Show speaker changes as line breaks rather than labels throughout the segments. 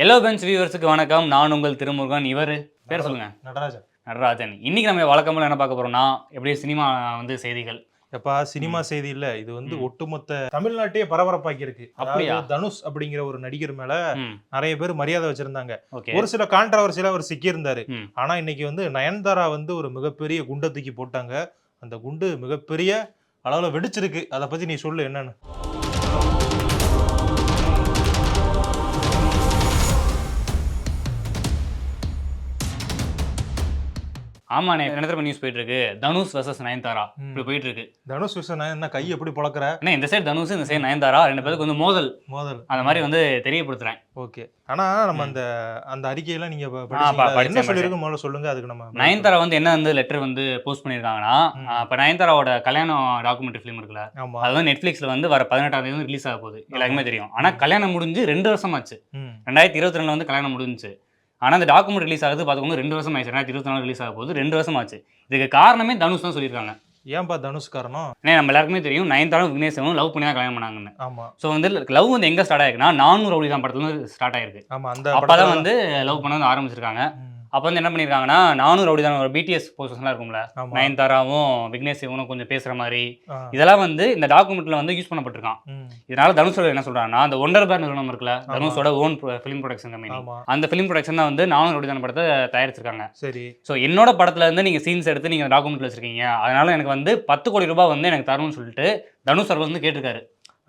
Yellow Benz வியூவர்ஸுக்கு வணக்கம். நான் உங்கள் திருமுருகன். இவர் பேர் சொல்லுங்க.
நடராஜன்.
நடராஜன். இன்னைக்கு நம்ம வழக்கம்போல என்ன பார்க்க போறோம்னா எப்படி சினிமா வந்து செய்திகள்.
எப்பா சினிமா செய்தி இல்ல. இது வந்து ஒட்டுமொத்த தமிழ்நாட்டையே பரபரப்பாக்கி இருக்கு
அப்படியா?
தனுஷ் அப்படிங்கிற ஒரு நடிகர் மேல நிறைய பேர் மரியாதை வச்சிருந்தாங்க. ஒரு சில கான்ட்ரவர்சியில அவர் சிக்கியிருந்தாரு. ஆனா இன்னைக்கு வந்து நயன்தாரா வந்து ஒரு மிகப்பெரிய குண்டை தூக்கி போட்டாங்க. அந்த குண்டு மிகப்பெரிய அளவுல வெடிச்சிருக்கு. அதை பத்தி நீ சொல்லு என்னன்னு.
ஆமாண்ணே என்ன தெரியுமா நியூஸ் போயிட்டு இருக்கு தனுஷ் வர்சஸ் நயன்தாரா. இப்படி போயிட்டு இருக்கு
தனுஷ் விஸ்வன் என்ன கை எப்படி பொளக்குற
அண்ணே இந்த சைடு தனுஷ் இந்த சைடு நயன்தாரா? ரெண்டு பேருக்கு வந்து மோதல்.
மோதல்.
அந்த மாதிரி வந்து தெரியப்படுத்துறேன்.
ஓகே. ஆனா நம்ம அந்த அந்த அறிக்கையெல்லாம் நீங்க? என்ன சொல்லிருக்கு முதல்ல சொல்லுங்க அதுக்கு நம்ம
நயன்தாரா வந்து என்ன வந்து லெட்டர் வந்து போஸ்ட் பண்ணியிருக்காங்கன்னா இப்ப நயன்தாராவோட கல்யாணம் டாக்குமெண்ட்ரி ஃபிலிம் இருக்குல்ல அது வந்து நெட்ஃபிளிக்ஸ்ல வந்து வர பதினெட்டாம் தேதி ரிலீஸ் ஆக போகுது. எல்லாருக்குமே தெரியும். ஆனா கல்யாணம் முடிஞ்சு ரெண்டு வருஷம் ஆச்சு. ரெண்டாயிரத்தி இருபத்தி ரெண்டுல வந்து கல்யாணம் முடிஞ்சுச்சு. ஆனால் அந்த டாக்குமெண்ட் ரிலீஸ் ஆகுது பார்த்துக்கோங்க ரெண்டு வருஷம் ஆயிடுச்சு. ரெண்டாயிரத்தி இருபத்தி நாலு ரிலீஸ் ஆக போகுது. ரெண்டு வருஷம் ஆச்சு. இதுக்கு காரணமே தனுஷ் தான் சொல்லியிருக்காங்க.
ஏன்பா தனுஷ் காரணம்?
ஏன்னா நம்ம எல்லாருக்குமே தெரியும் நயன்தாரும் விக்னேஷனும் லவ் பண்ணி தான் கல்யாணம் பண்ணாங்கன்னு.
ஆமா.
ஸோ வந்து லவ் வந்து எங்கே ஸ்டார்ட் ஆயிருக்குன்னா நானூறு ரவுடி தான் படத்துல ஸ்டார்ட் ஆயிருக்கு.
ஆமா அந்த
அப்பதான்
படத்துல-
வந்து லவ் பண்ண வந்து ஆரம்பிச்சிருக்காங்க. அப்போ வந்து என்ன பண்ணியிருக்காங்கன்னா நானூறு ரவுடி தான் ஒரு பிடிஎஸ் போஸ்டர்ஸ்லாம் இருக்கும்ல. நயன்தாராவும் விக்னேஷ் இவனும் கொஞ்சம் பேசுற மாதிரி. இதெல்லாம் வந்து இந்த டாக்குமெண்ட்ல வந்து யூஸ் பண்ணப்பட்டிருக்கான். இதனால தனுஷோட என்ன சொல்றாங்கன்னா அந்த ஒண்டர் பேர் நிறுவனம் இருக்குல்ல. தனுஷோட ஓன் ஃபிலிம் ப்ரொடக்ஷன் கம்பெனி அந்த ஃபிலிம் ப்ரொடக்ஷன் தான் வந்து நானூறு ரவுடி தான் படத்தை தயாரிச்சிருக்காங்க.
சரி.
ஸோ என்னோட படத்துல இருந்து நீங்க சீன்ஸ் எடுத்து நீங்க டாக்குமெண்ட்ல வச்சிருக்கீங்க. அதனால எனக்கு வந்து பத்து கோடி ரூபாய் வந்து எனக்கு தரணும்னு சொல்லிட்டு தனுஷ் சார் வந்து கேட்டிருக்காரு.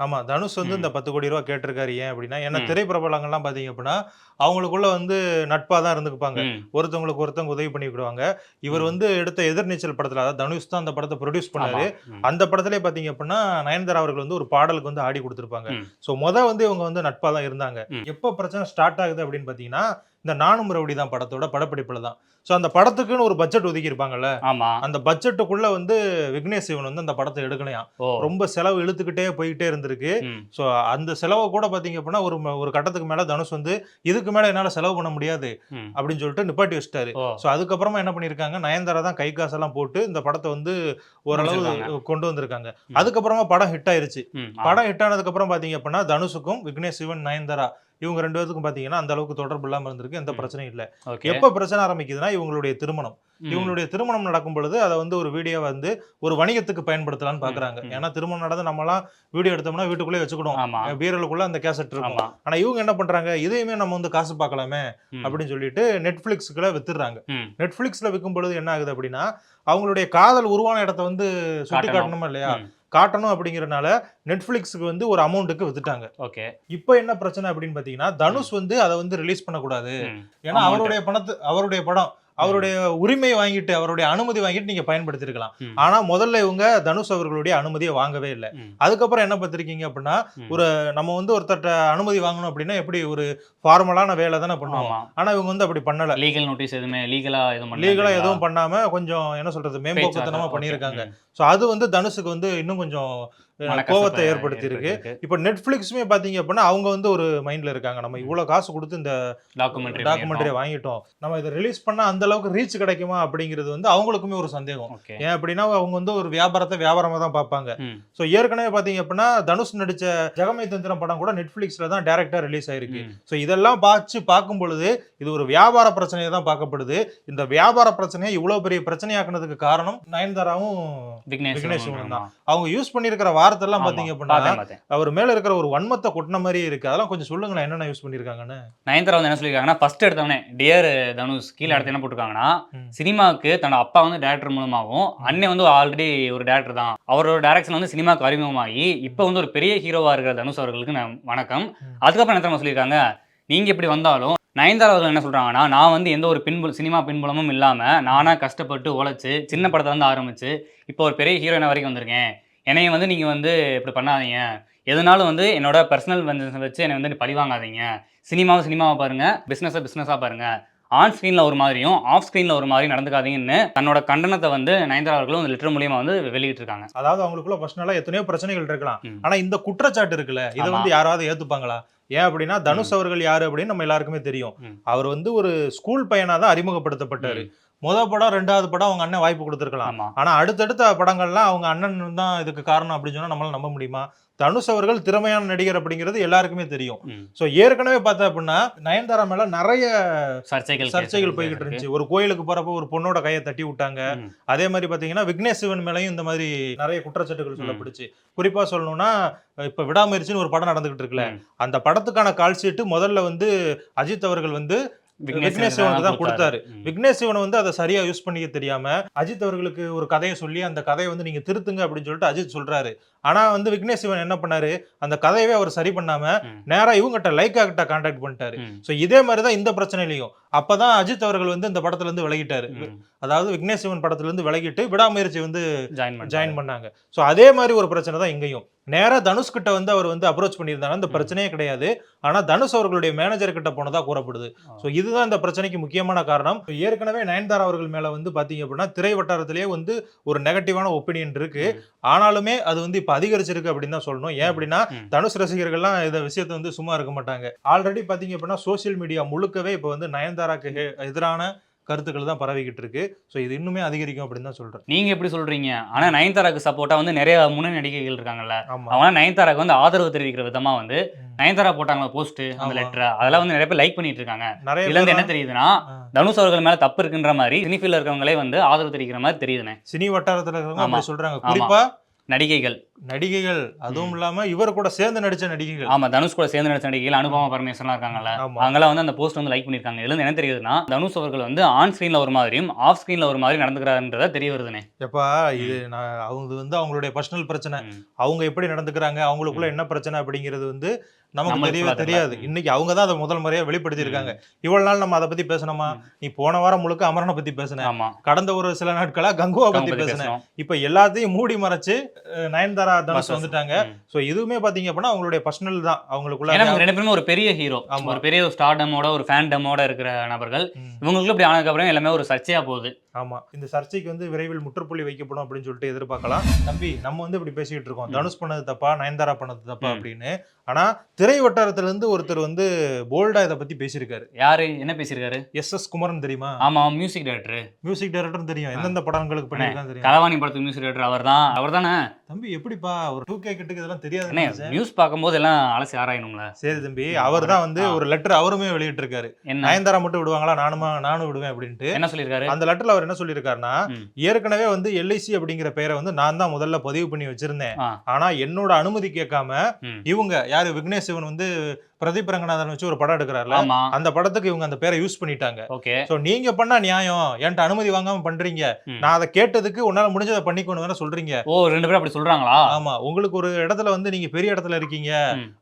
ஆமா தனுஷ் வந்து. இந்த பத்து கோடி ரூபா கேட்டிருக்காரு ஏன் அப்படின்னா ஏன்னா. திரைப்பிரபலங்கள்லாம் பாத்தீங்க அப்படின்னா அவங்களுக்குள்ள வந்து நட்பா தான் இருந்துக்குப்பாங்க ஒருத்தவங்களுக்கு ஒருத்தவங்க உதவி பண்ணிக்கிடுவாங்க இவர். வந்து எடுத்த எதிர்நீச்சல் படத்துல அதாவது தனுஷ் தான் அந்த படத்தை ப்ரொடியூஸ் பண்ணாரு அந்த படத்திலே பாத்தீங்க அப்படின்னா நயன்தாரா அவர்கள் வந்து ஒரு பாடலுக்கு வந்து ஆடி கொடுத்திருப்பாங்க. சோ முத வந்து இவங்க வந்து நட்பா தான் இருந்தாங்க. எப்போ பிரச்சனை ஸ்டார்ட் ஆகுது அப்படின்னு பாத்தீங்கன்னா இந்த நானும் ரவுடி தான் படத்தோட படப்பிடிப்புல தான். சோ அந்த படத்துக்குன்னு ஒரு பட்ஜெட் ஒதுக்கி இருப்பாங்கல்ல
ஆமா.
அந்த பட்ஜெட்டுக்குள்ள வந்து விக்னேஷ் சிவன் வந்து அந்த படத்தை எடுக்கலையாம். ரொம்ப செலவு இழுத்துக்கிட்டே போயிட்டே இருந்திருக்கு. ஸோ அந்த செலவை கூட பார்த்தீங்க அப்படின்னா ஒரு ஒரு கட்டத்துக்கு மேலே தனுஷ் வந்து இதுக்கு மேலே என்னால் செலவு பண்ண முடியாது. அப்படின்னு சொல்லிட்டு நிப்பாட்டி வச்சிட்டாரு. ஸோ அதுக்கப்புறமா என்ன பண்ணியிருக்காங்க? நயன்தாரா தான் கை காசெல்லாம் போட்டு இந்த படத்தை வந்து ஓரளவு. கொண்டு வந்திருக்காங்க. அதுக்கப்புறமா படம் ஹிட் ஆயிருச்சு. படம் ஹிட் ஆனதுக்கப்புறம் பார்த்தீங்க அப்படின்னா தனுஷுக்கும் விக்னேஷ் சிவன் நயன்தாரா இவங்க ரெண்டு பேருக்கும் பார்த்தீங்கன்னா அந்த அளவுக்கு தொடர்பு இல்லாமல் இருந்திருக்கு. எந்த. பிரச்சனையும் இல்லை. எப்போ பிரச்சனை ஆரம்பிக்குதுன்னா இவங்களுடைய திருமணம். இவங்களுடைய திருமணம் நடக்கும் பொழுது அதை வந்து ஒரு வீடியோ வந்து ஒரு வணிகத்துக்கு பயன்படுத்தலாம்னு பாக்குறாங்க. ஏன்னா திருமணம் நடந்து நம்மலாம் வீடியோ எடுத்தோம்னா வீட்டுக்குள்ளே வச்சுக்கணும். பீரலுக்குள்ள அந்த கேசட் இருக்கும். ஆனா இவங்க என்ன பண்றாங்க? இதையுமே நம்ம வந்து காசு பார்க்கலாமே அப்படின்னு சொல்லிட்டு நெட்ஃபிளிக்ஸ்க்குள்ள வித்துடுறாங்க. நெட்ஃபிளிக்ஸ்ல விற்கும் பொழுது என்ன ஆகுது அப்படின்னா அவங்களுடைய காதல் உருவான இடத்த வந்து சுட்டி
காட்டணும்.
இல்லையா? காட்டணும் அப்படிங்கறனால நெட்ஃபிளிக்ஸ்க்கு வந்து ஒரு அமௌண்ட்டுக்கு வித்துட்டாங்க.
ஓகே.
இப்போ என்ன பிரச்சனை அப்படின்னு பாத்தீங்கன்னா தனுஷ் வந்து அதை வந்து ரிலீஸ் பண்ணக்கூடாது. ஏன்னா. அவருடைய பணத்து அவருடைய படம் அவருடைய உரிமை வாங்கிட்டு அவருடைய அனுமதி வாங்கிட்டு நீங்க பயன்படுத்திருக்கலாம். ஆனா முதல்ல இவங்க தனுஷ் அவர்களுடைய அனுமதியை வாங்கவே இல்லை. அதுக்கப்புறம் என்ன பார்த்திருக்கீங்க அப்படின்னா. ஒரு நம்ம வந்து ஒருத்தர்ட்ட அனுமதி வாங்கணும் அப்படின்னா எப்படி ஒரு ஃபார்மலான வேலை தானே பண்ணுவோம். ஆனா இவங்க வந்து அப்படி பண்ணல.
லீகல் நோட்டீஸ் எதுவுமே லீகலா எதுவும்
லீகலா? எதுவும் பண்ணாம கொஞ்சம் என்ன சொல்றது மேம்போக்குத்தனமா பண்ணியிருக்காங்க. சோ அது வந்து தனுஷுக்கு வந்து இன்னும் கொஞ்சம் கோவத்தை ஏற்படுத்தி இருக்கு. இப்போ நெட்ஃபிளிக்ஸுமே பாத்தீங்க அப்படின்னா அவங்க வந்து ஒரு மைண்ட்ல இருக்காங்க. நம்ம இவ்வளவு காசு கொடுத்து இந்த
டாக்குமெண்ட்ரி
டாக்குமெண்ட்ரி வாங்கிட்டோம். நம்ம இதை ரிலீஸ் பண்ணா அந்த அளவுக்கு ரீச் கிடைக்குமா அப்படிங்கிறது வந்து அவங்களுக்குமே ஒரு சந்தேகம். ஏன் அப்படின்னா அவங்க வந்து ஒரு வியாபாரத்தை வியாபாரமா தான் பார்ப்பாங்க. ஸோ ஏற்கனவே பார்த்தீங்க அப்படின்னா தனுஷ் நடிச்ச ஜெகமை தந்திரம் படம் கூட நெட்ஃபிளிக்ஸ்ல தான் டேரக்டா ரிலீஸ் ஆயிருக்கு. ஸோ இதெல்லாம் பார்த்து பார்க்கும் பொழுது இது ஒரு வியாபார பிரச்சனையை தான் பார்க்கப்படுது. இந்த வியாபார பிரச்சனையை இவ்வளவு பெரிய பிரச்சனையாக்குனதுக்கு காரணம் நயன்தாராவும்
விக்னேஷ்
தான். அவங்க யூஸ் பண்ணியிருக்கிற வார்த்தைலாம் பார்த்தீங்க அப்படின்னா
பார்த்தேன் பார்த்தேன்.
அவர் மேல இருக்கிற ஒரு வன்மத்தை கொட்டின மாதிரியே இருக்கு. அதெல்லாம் கொஞ்சம் சொல்லுங்களேன் என்னென்ன யூஸ் பண்ணியிருக்காங்கன்னு.
நயன்தாரா வந்து என்ன சொல்லியிருக்காங்கன்னா ஃபர்ஸ்ட் எடுத்தவனே டியர் தனுஷ் கீழே அடுத்து என்ன போட்டிருக்காங்கன்னா. சினிமாவுக்கு தன்னோட அப்பா வந்து டேரக்டர் மூலமாகவும் அண்ணன் வந்து ஆல்ரெடி ஒரு டேரக்டர் தான். அவரோட டேரக்ஷன் வந்து சினிமாவுக்கு அறிமுகமாகி இப்போ வந்து ஒரு பெரிய ஹீரோவா இருக்கிற தனுஷ் அவர்களுக்கு நான் வணக்கம். அதுக்கப்புறம் என்ன சொல்லியிருக்காங்க? நீங்க இப்படி வந்தாலும் நயன்தாரா அவர்கள் என்ன சொல்றாங்கன்னா நான் வந்து எந்த ஒரு பின்புல சினிமா பின்புலமும் இல்லாம நானா கஷ்டப்பட்டு உழைச்சு சின்ன படத்துல இருந்து ஆரம்பிச்சு இப்போ ஒரு பெரிய ஹீரோயினா வரைக்கும் வந்திருக்கேன். என்னைய வந்து நீங்க வந்து இப்படி பண்ணாதீங்க. எதுனாலும் வந்து என்னோட பர்சனல் வெஞ்சன்ஸ் வச்சு என்னை வந்து பழி வாங்காதீங்க. சினிமாவை சினிமாவை பாருங்க பிஸ்னஸை பிஸ்னஸாக பாருங்க. ஆன் ஸ்க்ரீனில் ஒரு மாதிரியும் ஆஃப் ஸ்க்ரீனில் ஒரு மாதிரி நடந்துக்காதீங்கன்னு தன்னோட கண்டனத்தை வந்து நயன்தாரா அவர்களும் அந்த லெட்டர் மூலியமா வந்து வெளியிட்டிருக்காங்க
அதாவது அவங்களுக்குள்ள பர்சனலா எத்தனையோ பிரச்சனைகள் இருக்கலாம்.
ம்.
ஆனா இந்த குற்றச்சாட்டு இருக்குல்ல இதை. வந்து யாராவது ஏத்துப்பாங்களா? ஏன் அப்படின்னா தனுஷ் அவர்கள் யாரு அப்படின்னு நம்ம எல்லாருக்குமே தெரியும். அவர் வந்து ஒரு ஸ்கூல் பையனா தான் அறிமுகப்படுத்தப்பட்டாரு முத படம் ரெண்டாவது படம் அவங்க அண்ணன் வாய்ப்பு கொடுத்துருக்கலாம். ஆனா அடுத்தடுத்த படங்கள்லாம் அவங்க அண்ணன் தான் இதுக்கு காரணம் அப்படின்னு சொன்னா நம்மளால நம்ப முடியுமா? தனுஷ் அவர்கள் திறமையான நடிகர் அப்படிங்கிறது எல்லாருக்குமே தெரியும். சோ ஏற்கனவே பார்த்தா அப்படின்னா நயன்தாரா மேல நிறைய
சர்ச்சைகள்
சர்ச்சைகள் போய்கிட்டு இருந்துச்சு. ஒரு கோயிலுக்கு போறப்ப ஒரு பொண்ணோட கையை தட்டி விட்டாங்க. அதே மாதிரி பாத்தீங்கன்னா விக்னேஷ் சிவன் மேலயும் இந்த மாதிரி நிறைய குற்றச்சாட்டுகள் சொல்லப்படுச்சு. குறிப்பா சொல்லணும்னா இப்ப விடாமுயற்சின்னு ஒரு படம் நடந்துகிட்டு இருக்குல்ல. அந்த படத்துக்கான கால் ஷீட்டு முதல்ல வந்து அஜித் அவர்கள் வந்து விக்னேஷ் சிவனுக்கு தான் கொடுத்தாரு. விக்னேஷ் சிவன் வந்து அதை சரியா யூஸ் பண்ணிக்க தெரியாம அஜித் அவர்களுக்கு ஒரு கதையை சொல்லி அந்த கதையை வந்து நீங்க திருத்துங்க அப்படின்னு சொல்லிட்டு அஜித் சொல்றாரு. ஆனா வந்து விக்னேஷ் சிவன் என்ன பண்ணாரு? அந்த கதையவே அவர் சரி பண்ணாம. நேரா இவங்ககிட்ட லைக்கா கிட்ட கான்டாக்ட் பண்ணிட்டாரு. சோ இதே மாதிரி தான் இந்த பிரச்சனையிலையும். அப்பதான் அஜித் அவர்கள் வந்து இந்த படத்துல இருந்து விலகிட்டாரு. அதாவது விக்னேஷ் சிவன் படத்துல இருந்து விலகிட்டு விடாமுயற்சி வந்து
ஜாயின்
பண்ணாங்க. சோ அதே மாதிரி ஒரு பிரச்சனை தான் இங்கேயும். நேரா தனுஷ் கிட்ட வந்து அவர் வந்து அப்ரோச் பண்ணியிருந்தாங்க இந்த
ம்.
பிரச்சனையே கிடையாது. ஆனா தனுஷ் அவர்களுடைய மேனேஜர் கிட்ட போனதா கூறப்படுது. சோ இதுதான் இந்த பிரச்சனைக்கு முக்கியமான காரணம். ஏற்கனவே நயன்தாரா அவர்கள் மேல வந்து பாத்தீங்க அப்படின்னா திரை வட்டாரத்திலேயே வந்து ஒரு நெகட்டிவான ஒப்பீனியன் இருக்கு. ஆனாலுமே அது வந்து இப்ப அதிகரிச்சிருக்கு அப்படின்னு தான் சொல்லணும். ஏன் அப்படின்னா. தனுஷ் ரசிகர்கள்லாம் இந்த விஷயத்தை வந்து சும்மா இருக்க மாட்டாங்க. ஆல்ரெடி பாத்தீங்க அப்படின்னா சோஷியல் மீடியா முழுக்கவே இப்ப வந்து நயன்தாராக்கு எதிரான கருத்துக்கள் தான் பரவிக்கிட்டு இருக்கு சோ இது இன்னுமே அதிகரிக்கும் அப்படின்னு தான் சொல்றேன்
நீங்க எப்படி சொல்றீங்க ஆனா நயன்தாராக்கு சப்போர்ட்டா வந்து நிறைய முன்னணி நடிகைகள் இருக்காங்கல்ல அவங்க நயன்தாராக்கு வந்து ஆதரவு தெரிவிக்கிற விதமா வந்து. நயன்தாரா போட்டாங்க போஸ்ட் அந்த. லெட்டர் அதெல்லாம் வந்து நிறைய பேர் லைக் பண்ணிட்டு இருக்காங்க
நிறைய
இதுல இருந்து என்ன தெரியுதுன்னா. தனுஷ் அவர்கள் மேல தப்பு இருக்குன்ற மாதிரி சினிஃபீல்ல இருக்கவங்களே வந்து ஆதரவு தெரிவிக்கிற மாதிரி தெரியுதுனே
சினி வட்டாரத்துல. அப்படி சொல்றாங்க. குறிப்பா
நடிகைகள்
நடிகைகள் அதுவும் இல்லாம இவர் கூட சேர்ந்து நடிச்ச நடிகைகள்.
ஆமா தனுஷ் கூட சேர்ந்து நடிச்ச நடிகைகள் அனுபவ பரமேஸ்வரன் இருக்காங்கல்ல. அவங்களாம் வந்து அந்த போஸ்ட் வந்து லைக் பண்ணிருக்காங்க இதுல என்ன தெரியுதுன்னா தனுஷ் அவர்கள் வந்து ஆன் ஸ்கிரீன்ல ஒரு மாதிரியும் ஆஃப் ஸ்கிரீன்ல ஒரு மாதிரி நடந்துக்கிறாருன்றதா தெரிய வருதுனே.
எப்பா இது நான் அவங்க வந்து அவங்களுடைய பர்சனல் பிரச்சனை. அவங்க எப்படி நடந்துக்கிறாங்க அவங்களுக்குள்ள என்ன பிரச்சனை அப்படிங்கிறது வந்து நமக்கு தெரியவே தெரியாது. இன்னைக்கு அவங்க தான் அதை முதல் முறையா வெளிப்படுத்தி இருக்காங்க இவ்வளவு நாள் நம்ம அதை பத்தி பேசணுமா? நீ போன வாரம் முழுக்க அமரனை பத்தி பேசின
ஆமா.
கடந்த ஒரு சில நாட்களா கங்குவா பத்தி
பத்தி
பேசின
பேசணும்.
இப்ப எல்லாத்தையும் மூடி மறைச்சு அஹ், நயன்தாரா தனுஷ். வந்துட்டாங்க. சோ இதுவுமே பாத்தீங்க அப்படின்னா அவங்களுடைய பர்சனல் தான் அவங்களுக்குள்ள
ரெண்டு பேருமே ஒரு பெரிய ஹீரோ. ஒரு பெரிய ஒரு ஸ்டார்டமோட ஒரு ஃபேண்டமோட இருக்கிற நபர்கள்
ம்.
இவங்களுக்குள்ள இப்படி ஆனதுக்கு அப்புறம் எல்லாமே ஒரு சர்ச்சையா போகுது
ஆமா. இந்த சர்ச்சைக்கு வந்து விரைவில் முற்றுப்புள்ளி வைக்கப்படும் அப்படின்னு சொல்லிட்டு எதிர்பார்க்கலாம். தம்பி நம்ம வந்து இப்படி பேசிக்கிட்டு இருக்கோம். தனுஷ் பண்ணது தப்பா நயன்தாரா பண்ணது தப்பா. அப்படின்னு. ஆனா திரை வட்டாரத்துல இருந்து ஒருத்தர் வந்து போல்டா இதை பத்தி பேசியிருக்காரு.
யாரு? என்ன பேசியிருக்காரு?
எஸ் எஸ் குமரன் தெரியுமா?
ஆமா மியூசிக் டைரக்டர்
மியூசிக் டைரக்டர் தெரியும். எந்தெந்த படங்களுக்கு பண்ணிருக்கான்னு தெரியும்.
கலவாணி படத்துக்கு மியூசிக் டைரக்டர் அவர் தான் அவர் தானே
தம்பி எப்படிப்பா? ஒரு டூ கே கிட்டுக்கு இதெல்லாம் தெரியாது.
நியூஸ் பார்க்கும்போது எல்லாம் அலசி ஆராயணும்ல.
சரி தம்பி அவர் தான் வந்து. ஒரு லெட்டர் அவருமே வெளியிட்டு இருக்காரு
என்ன?
நயன்தாரா மட்டும் விடுவாங்களா? நானுமா நானும் விடுவேன் அப்படின்ட்டு.
என்ன சொல்லியிருக்காரு?
அந்த லெட்டர்ல அவர் என்ன சொல்லியிருக்காருன்னா. ஏற்கனவே வந்து எல்ஐசி அப்படிங்கிற பெயரை வந்து நான் தான் முதல்ல பதிவு பண்ணி வச்சிருந்தேன். ஆனா என்னோட அனுமதி கேட்காம. இவங்க யாரு விக்னேஷ் சிவன் வந்து பிரதீப் ரங்கநாதன் வச்சு ஒரு படம் எடுக்கிறாருல அந்த படத்துக்கு இவங்க அந்த பேரை யூஸ் பண்ணிட்டாங்க.
ஓகே.
சோ நீங்க பண்ணா நியாயம். என்கிட்ட அனுமதி வாங்காம பண்றீங்க. நான் அதை கேட்டதுக்கு உன்னால முடிஞ்சதை பண்ணிக்கணும் வேணா சொல்றீங்க.
ஓ ரெண்டு பேரும் அப்படி சொல்றாங்களா?
ஆமா. உங்களுக்கு ஒரு இடத்துல வந்து நீங்க பெரிய இடத்துல இருக்கீங்க.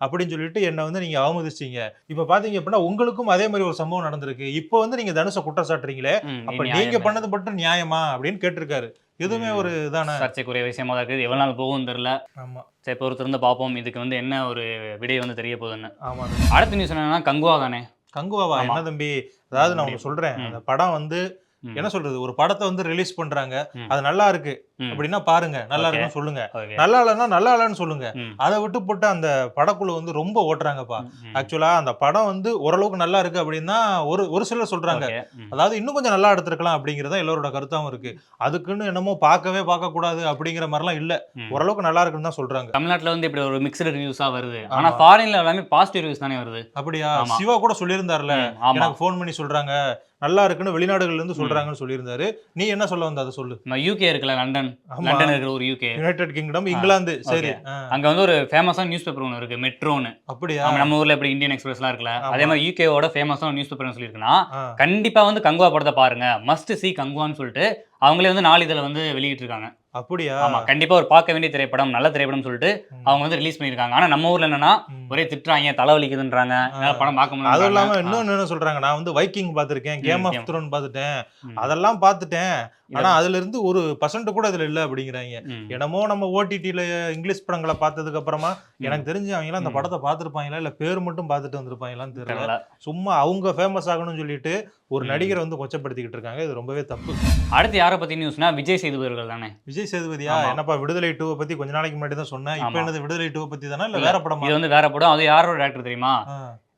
அப்படின்னு சொல்லிட்டு என்ன வந்து நீங்க அவமதிச்சிட்டீங்க. இப்ப பாத்தீங்க அப்படின்னா உங்களுக்கும் அதே மாதிரி ஒரு சம்பவம் நடந்திருக்கு. இப்போ வந்து நீங்க தனுஷ குற்றம் சாட்டுறீங்களே அப்ப நீங்க. பண்ணது மட்டும் நியாயமா அப்படின்னு கேட்டிருக்காரு. எதுவுமே. ஒரு இதான
சர்ச்சைக்குரிய விஷயமா தான் இருக்குது. எவ்வளவு நாள் போகும் தெரியல.
ஆமா.
சரி பொறுத்திருந்து பார்ப்போம் இதுக்கு வந்து என்ன ஒரு விடை வந்து தெரிய போகுதுன்னு.
ஆமா.
அடுத்த நியூஸ் என்னன்னா கங்குவா தானே?
கங்குவாவா. என்ன தம்பி? அதாவது நான் உங்களுக்கு சொல்றேன். அந்த படம் வந்து. என்ன சொல்றது ஒரு படத்தை வந்து ரிலீஸ் பண்றாங்க. அது நல்லா இருக்கு. அப்படின்னா பாருங்க நல்லா. இருக்குன்னு சொல்லுங்க. நல்லா இல்லைன்னா நல்லா இல்லைன்னு சொல்லுங்க. அதை விட்டு போட்டு அந்த படக்குழு வந்து ரொம்ப ஓட்டுறாங்கப்பா. ஆக்சுவலா அந்த படம் வந்து ஓரளவுக்கு நல்லா இருக்கு அப்படின்னா ஒரு ஒரு சிலர் சொல்றாங்க. அதாவது இன்னும் கொஞ்சம் நல்லா எடுத்திருக்கலாம் அப்படிங்கறத எல்லாரோட கருத்தாவும் இருக்கு அதுக்குன்னு என்னமோ பார்க்கவே பார்க்க கூடாது அப்படிங்கிற மாதிரிலாம் இல்ல. ஓரளவுக்கு நல்லா இருக்குன்னு தான் சொல்றாங்க
தமிழ்நாட்டுல வந்து இப்படி ஒரு மிக்சடு ரிவ்யூஸா வருது ஆனா. ஃபாரின்ல எல்லாமே பாசிட்டிவ் ரிவ்யூஸ் தானே வருது
அப்படியா. சிவா கூட சொல்லியிருந்தார்ல எனக்கு ஃபோன் பண்ணி சொல்றாங்க நல்லா இருக்குன்னு வெளிநாடுகள்ல இருந்து சொல்றாங்கன்னு சொல்லியிருந்தாரு. நீ என்ன சொல்ல வந்த? அதை சொல்லு.
நம்ம யூகே இருக்குல்ல லண்டன் லண்டன் இருக்கிற ஒரு யூகே
யுனைடெட் கிங்டம் இங்கிலாந்து. சரி.
அங்க வந்து ஒரு ஃபேமஸான நியூஸ் பேப்பர் ஒன்று இருக்கு மெட்ரோன்னு
அப்படியா?
நம்ம ஊர்ல எப்படி இந்தியன் எக்ஸ்பிரஸ்லாம் இருக்குல்ல. அதே மாதிரி யூகேவோட ஃபேமஸான நியூஸ் பேப்பர் சொல்லியிருக்குன்னா கண்டிப்பா வந்து கங்குவா படத்தை பாருங்க. மஸ்ட் சி கங்குவான்னு சொல்லிட்டு அவங்களே வந்து நாளிதழ வந்து வெளியிட்டு இருக்காங்க
அப்படியா?
ஆமா கண்டிப்பா ஒரு பார்க்க வேண்டிய திரைப்படம் நல்ல திரைப்படம் சொல்லிட்டு. அவங்க வந்து ரிலீஸ் பண்ணிருக்காங்க ஆனா நம்ம ஊர்ல என்னன்னா. ஒரே திட்டுறாங்க தலைவலிக்குதுன்றாங்க. படம் பார்க்க
அதுவும் இல்லாம
முடியல
இன்னொன்னு என்ன சொல்றாங்க நான் வந்து வைக்கிங் பாத்திருக்கேன் கேம் ஆஃப். த்ரோன் பாத்துட்டேன் அதெல்லாம் பாத்துட்டேன் ஆனா அதுல இருந்து ஒரு பர்சன்ட் கூட இதுல இல்ல அப்படிங்கிறாங்க. என்னமோ நம்ம ஓடிடில இங்கிலீஷ் படங்களை பார்த்ததுக்கு அப்புறமா எனக்கு தெரிஞ்சு அவங்க எல்லாம் அந்த. படத்தை பார்த்திருப்பாங்களா? இல்ல பேர் மட்டும் பார்த்துட்டு வந்திருப்பாங்களான்னு தெரியல. சும்மா அவங்க ஃபேமஸ் ஆகணும்னு சொல்லிட்டு ஒரு. நடிகரை வந்து கொச்சப்படுத்திக்கிட்டு இருக்காங்க. இது ரொம்பவே தப்பு.
அடுத்து யாரை பத்தி நியூஸ்னா விஜய் சேதுபதி அவர்கள் தானே?
விஜய் சேதுபதியா. என்னப்பா விடுதலை டூவை பத்தி கொஞ்ச நாளைக்கு முன்னாடி தான் சொன்னேன். இப்போ. என்னது விடுதலை டூவை பத்தி தானே? இல்ல வேற படமா?
இது வந்து வேற படம். அது யாரோட டேரக்டர் தெரியுமா?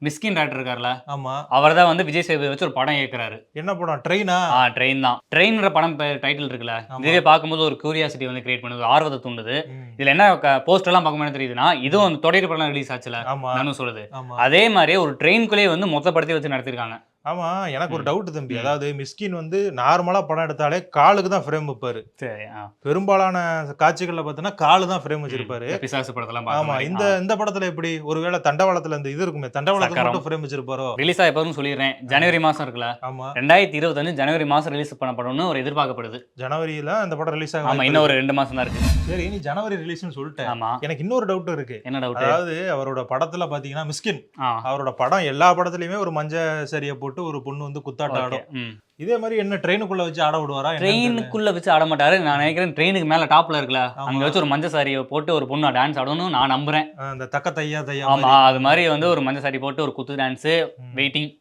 மிஸ்கின் டேரக்டர் இருக்கார்ல
ஆமா.
அவர் தான் வந்து விஜய் சேதுபதி வச்சு ஒரு படம் இயக்குறாரு.
என்ன படம்? ட்ரெயினா
ஆ? ட்ரெயின் தான். ட்ரெயின்ற படம் டைட்டில் இருக்குல்ல. இதுவே பார்க்கும்போது ஒரு கியூரியாசிட்டி வந்து கிரியேட் பண்ணுது ஆர்வத்தை தூண்டுது. இதுல என்ன போஸ்டர் எல்லாம் பார்க்கும்போது தெரியுதுன்னா இதுவும் வந்து தொடர் படம் ரிலீஸ் ஆச்சுல நானும் சொல்லுது. அதே மாதிரி ஒரு ட்ரெயின்குள்ளேயே வந்து மொத்தப்படுத்தி வச்சு நடத்திருக்காங்க.
ஆமா எனக்கு ஒரு. டவுட் தம்பி. அதாவது மிஸ்கின் வந்து நார்மலா படம் எடுத்தாலே காலுக்கு தான் ஃப்ரேம் வைப்பாரு. பெரும்பாலான காட்சிகள்ல பார்த்தீங்கன்னா காலு தான் ஃப்ரேம் வச்சிருப்பாரு.
பிசாசு படத்தெல்லாம்
ஆமா இந்த இந்த படத்துல எப்படி? ஒருவேளை தண்டவாளத்துல இந்த இது இருக்குமே தண்டவாளத்துல. மட்டும் ஃப்ரேம் வச்சிருப்பாரோ?
ரிலீஸ் ஆகப்போதும் சொல்லிடுறேன். ஜனவரி மாசம் இருக்குல்ல?
ஆமா.
ரெண்டாயிரத்தி இருபத்தஞ்சு ஜனவரி மாசம் ரிலீஸ் பண்ண படம்னு ஒரு எதிர்பார்க்கப்படுது.
ஜனவரியில அந்த படம் ரிலீஸ்
ஆமா
ஆகும்
இன்னும் ஒரு ரெண்டு மாசம் தான் இருக்கு.
சரி நீ ஜனவரி ரிலீஸ்னு சொல்லிட்டேன்.
ஆமா.
எனக்கு இன்னொரு டவுட் இருக்கு.
என்ன டவுட்
அதாவது அவரோட படத்துல பாத்தீங்கன்னா மிஸ்கின். அவரோட படம் எல்லா படத்துலயுமே ஒரு மஞ்ச சரியை போட்டு ஒரு பொண்ணு வந்து குத்தாட்டம் ஆடும். இதே மாதிரி என்ன ட்ரெயினுக்குள்ள வச்சு ஆட விடுவாரா.
ட்ரெயினுக்குள்ள வச்சு ஆட மாட்டாரு நான் நினைக்கிறேன் ட்ரெயினுக்கு மேல டாப்ல இருக்குல்ல
ஆமா.
அங்க வச்சு ஒரு மஞ்சள் சாரியை போட்டு ஒரு பொண்ணு டான்ஸ் ஆடணும்னு நான் நம்புறேன்
ஆ, இந்த தக்க தையா தையா
ஆமா. அது மாதிரி வந்து ஒரு மஞ்சள் சாரி போட்டு ஒரு குத்து டான்ஸ். வெயிட்டிங்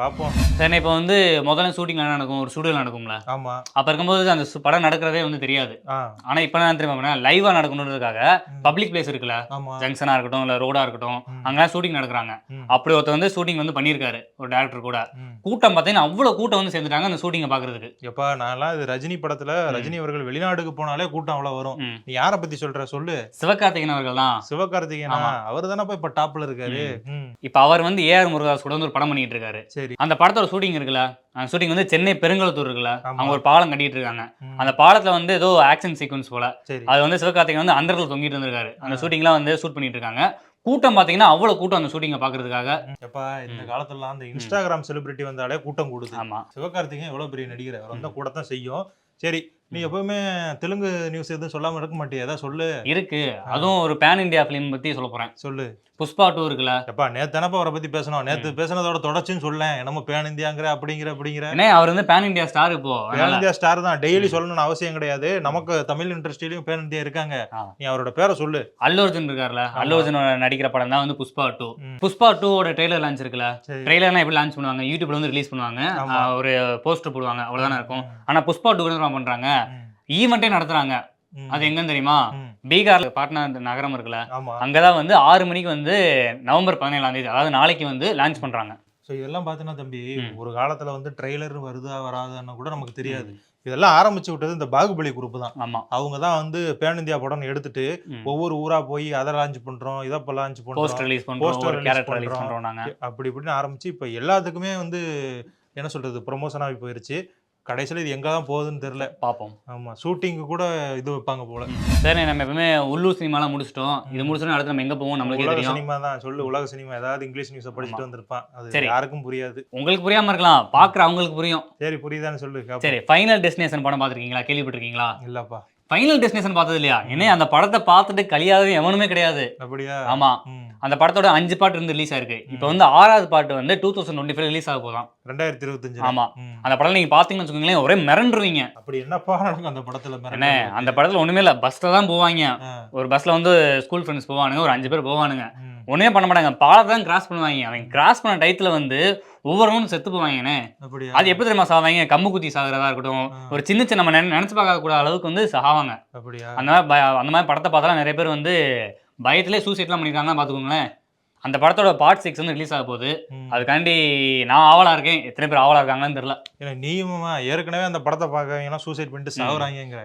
பாப்போம்.
சரி இப்போ வந்து முதல்ல ஷூட்டிங் நடக்கும்? ஒரு ஸ்டுடியோல நடக்கும்ல.
ஆமா.
அப்ப இருக்கும்போது அந்த படம் நடக்கிறதே வந்து தெரியாது.
ஆ.
ஆனா இப்ப நான் தெரியுமா லைவா நடக்கணுன்றதுக்காக. பப்ளிக் பிளேஸ் இருக்குல்ல.
ஆமா.
ஜங்ஷனா இருக்கட்டும் இல்ல ரோடா இருக்கட்டும். அங்கெல்லாம் ஷூட்டிங் நடக்குறாங்க. அப்படி ஒருத்தர் வந்து ஷூட்டிங் வந்து பண்ணியிருக்காரு ஒரு டேரக்டர் கூட. கூட்டம் பார்த்தீங்கன்னா அவ்வளவு கூட்டம் வந்து சேர்ந்துட்டாங்க அந்த ஷூட்டிங்கை பாக்குறதுக்கு
எப்பா நான்லாம் இது ரஜினி படத்துல ரஜினி அவர்கள் வெளிநாடுக்கு போனாலே கூட்டம் அவ்வளவு வரும். நீ யார பத்தி சொல்ற சொல்லு.
சிவகார்த்திகேயன் அவர்கள் தான்.
சிவகார்த்திகேயனா. அவர் தானே இப்ப டாப்ல இருக்காரு.
இப்ப அவர் வந்து ஏஆர் முருகதாஸ் கூட வந்து ஒரு படம் பண்ணிட்டு இருக்காரு.
சரி.
அந்த படத்தோட ஷூட்டிங் இருக்குல்ல? அந்த ஷூட்டிங் வந்து சென்னை பெருங்கலத்தூர் இருக்குல்ல. அவங்க ஒரு பாலம் கட்டிட்டு இருக்காங்க. அந்த பாலத்துல வந்து ஏதோ ஆக்ஷன் சீக்வன்ஸ் போல.
சரி.
அது வந்து சிவகார்த்திகேயன் வந்து அண்டர்ல தொங்கிட்டு இருந்திருக்காரு. அந்த. ஷூட்டிங்லாம் வந்து ஷூட் பண்ணிட்டு இருக்காங்க. கூட்டம் பாத்தீங்கன்னா அவ்வளவு கூட்டம் அந்த ஷூட்டிங்கை பாக்குறதுக்காக.
எப்பா இந்த. காலத்துல அந்த இன்ஸ்டாகிராம் செலிபிரிட்டி வந்தாலே கூட்டம் கூடுது.
ஆமா.
சிவகார்த்திகேயன் எவ்வளவு பெரிய நடிகர். அவர் வந்தா கூட தான் செய்யும். சரி நீ எப்பவுமே தெலுங்கு நியூஸ் எதுவும் சொல்லாம இருக்க மாட்டியா? ஏதாவது சொல்லு.
இருக்கு. அதுவும் ஒரு பேன் இந்தியா ஃபிலிம் பத்தி சொல்ல போறேன்.
சொல்லு.
புஷ்பா டூ இருக்குல்ல.
எப்பா நேத்து தானப்பா அவரை பத்தி பேசணும். நேத்து பேசுனதோட தொடர்ச்சின்னு சொல்லேன். என்னமோ பேன் இந்தியாங்கிற அப்படிங்கிற அப்படிங்கிற.
ஏன்னா அவர் வந்து பேன் இந்தியா ஸ்டார் இப்போ.
பேன் இந்தியா ஸ்டார் தான். டெய்லி. சொல்லணும்னு அவசியம் கிடையாது. நமக்கு தமிழ் இண்டஸ்ட்ரியிலயும் பேன் இந்தியா இருக்காங்க. நீ அவரோட பேரை சொல்லு.
அல்லு அர்ஜுன் இருக்கார்ல. அல்லு அர்ஜுன் நடிக்கிற படம் தான் வந்து புஷ்பா டூ. புஷ்பா டூவோட ட்ரெய்லர் லான்ச் இருக்குல்ல. ட்ரெய்லர்லாம் எப்படி லான்ச் பண்ணுவாங்க? யூடியூப்ல வந்து ரிலீஸ் பண்ணுவாங்க. ஒரு போஸ்டர் போடுவாங்க. அவ்வளவுதானே இருக்கும். ஆனா புஷ்பா டூ என்ன பண்றாங்க. ஈவெண்ட்டே நடத்துறாங்க. அது எங்கன்னு தெரியுமா. பீகார்ல பாட்னா நகரம் இருக்குல்ல அங்கதான் வந்து ஆறு மணிக்கு வந்து நவம்பர் பதினேழாம் தேதி அதாவது நாளைக்கு வந்து லான்ச் பண்றாங்க.
ஸோ இதெல்லாம் பார்த்தீங்கன்னா தம்பி. ஒரு காலத்துல வந்து ட்ரெய்லர் வருதா வராதான்னு கூட நமக்கு தெரியாது. இதெல்லாம் ஆரம்பிச்சு விட்டது இந்த பாகுபலி குரூப் தான்.
ஆமா.
அவங்க தான் வந்து பேன் இந்தியா படம் எடுத்துட்டு ஒவ்வொரு ஊரா போய் அதை லான்ச் பண்றோம் இதை இப்போ லான்ச் பண்றோம்
ரிலீஸ் பண்றோம்
அப்படி இப்படின்னு ஆரம்பிச்சு இப்போ எல்லாத்துக்குமே வந்து என்ன சொல்றது ப்ரொமோஷன் ஆகி போயிருச்சு. கடைசியில் இது எங்க தான் போகுதுன்னு தெரியல.
பாப்போம்.
ஆமா ஷூட்டிங்கு கூட இது வைப்பாங்க போல.
சரி நம்ம எப்பவுமே உள்ளூர் சினிமாலாம் முடிச்சிட்டோம். இது முடிச்சோம் அடுத்து நம்ம எங்க போவோம்? நம்மளுக்கே
உலக சினிமா தான். சொல்லு உலக சினிமா. ஏதாவது இங்கிலீஷ் நியூஸை படிச்சுட்டு வந்திருப்பான். அது
சரி.
யாருக்கும் புரியாது.
உங்களுக்கு புரியாம இருக்கலாம். பாக்குற அவங்களுக்கு புரியும்.
சரி புரியுதான்னு சொல்லு.
சரி ஃபைனல் டெஸ்டினேஷன் படம் பார்த்திருக்கீங்களா? கேள்விப்பட்டிருக்கீங்களா?
இல்லப்பா.
ஃபைனல் டெஸ்டினேஷன் பார்த்தது இல்லையா? என்ன அந்த படத்தை பார்த்துட்டு கலியாதவே எவனுமே கிடையாது.
அப்படியா?
ஆமா.
ம்.
அந்த படத்தோட அஞ்சு பாட்டு இருந்து ரிலீஸ் ஆயிருக்கு. இப்போ வந்து ஆறாவது பாட்டு வந்து two thousand twenty five release ஆக போதாம்
ரெண்டாயிரத்தி இருபத்தஞ்சு
ஆமா. அந்த படம் நீங்க பாத்தீங்கன்னு வச்சுக்கோங்களேன் ஒரே மிரண்டுருவீங்க.
அப்படி என்னப்பா நடக்கும் அந்த படத்துல
என்ன? அந்த படத்துல ஒண்ணுமே இல்ல பஸ்ல தான் போவாங்க. ஒரு பஸ்ல வந்து ஸ்கூல் ஃப்ரெண்ட்ஸ் போவானுங்க ஒரு அஞ்சு பேர் போவானுங்க. ஒண்ணுமே பண்ண மாட்டாங்க. பாலத்தை தான் கிராஸ் பண்ணுவாங்க. அவங்க கிராஸ் பண்ண டயத்துல வந்து ஒவ்வொருவனும் செத்து போவாங்கண்ணே அது எப்படி தெரியுமா சாவாங்க? கம்மு குத்தி சாகுறதா இருக்கட்டும். ஒரு சின்ன சின்ன நம்ம நினை- நினைச்சு பார்க்க கூட அளவுக்கு வந்து சாவாங்க. அந்த மாதிரி அந்த மாதிரி படத்தை பார்த்தாலும் நிறைய பேர் வந்து பயத்திலே சூசைட்லாம் பண்ணிருக்காங்க பார்த்துக்கோங்களேன். அந்த படத்தோட பார்ட் சிக்ஸ் வந்து ரிலீஸ் ஆக போகுது. அதுக்காண்டி நான் ஆவலா இருக்கேன். எத்தனை பேர் ஆவலா இருக்காங்கன்னு தெரியல.
ஏன்னா நீயுமா ஏற்கனவே அந்த படத்தை பார்க்கறீங்கன்னா சூசைட் பண்ணிட்டு சாகுறாங்கிற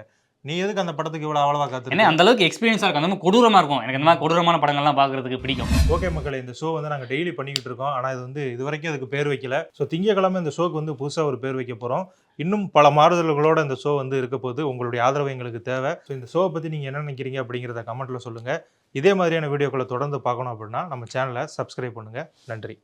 நீ எதுக்கு அந்த படத்துக்கு இவ்வளவு அவ்வளவா
ஏன்னா
காத்துருக்க
அந்த அளவுக்கு எக்ஸ்பீரியன்ஸா இருக்கும் அந்த மாதிரி கொடூரமா இருக்கும். எனக்கு இந்த மாதிரி கொடூரமான படங்கள்லாம் பார்க்கறதுக்கு பிடிக்கும்.
ஓகே மக்களே இந்த ஷோ வந்து நாங்கள் டெய்லி பண்ணிக்கிட்டு இருக்கோம். ஆனால் இது வந்து இது வரைக்கும் அதுக்கு பேர் வைக்கல. ஸோ திங்கக்கிழமை இந்த ஷோக்கு வந்து புதுசாக ஒரு பேர் வைக்க போகிறோம் இன்னும் பல மாறுதல்களோட இந்த ஷோ வந்து இருக்க போது உங்களுடைய ஆதரவு எங்களுக்கு தேவை. ஸோ இந்த ஷோவை பற்றி நீங்கள் என்ன நினைக்கிறீங்க அப்படிங்கிறத கமெண்ட்டில் சொல்லுங்கள் இதே மாதிரியான வீடியோக்களை தொடர்ந்து பார்க்கணும் அப்படின்னா நம்ம சேனலை சப்ஸ்கிரைப் பண்ணுங்கள் நன்றி.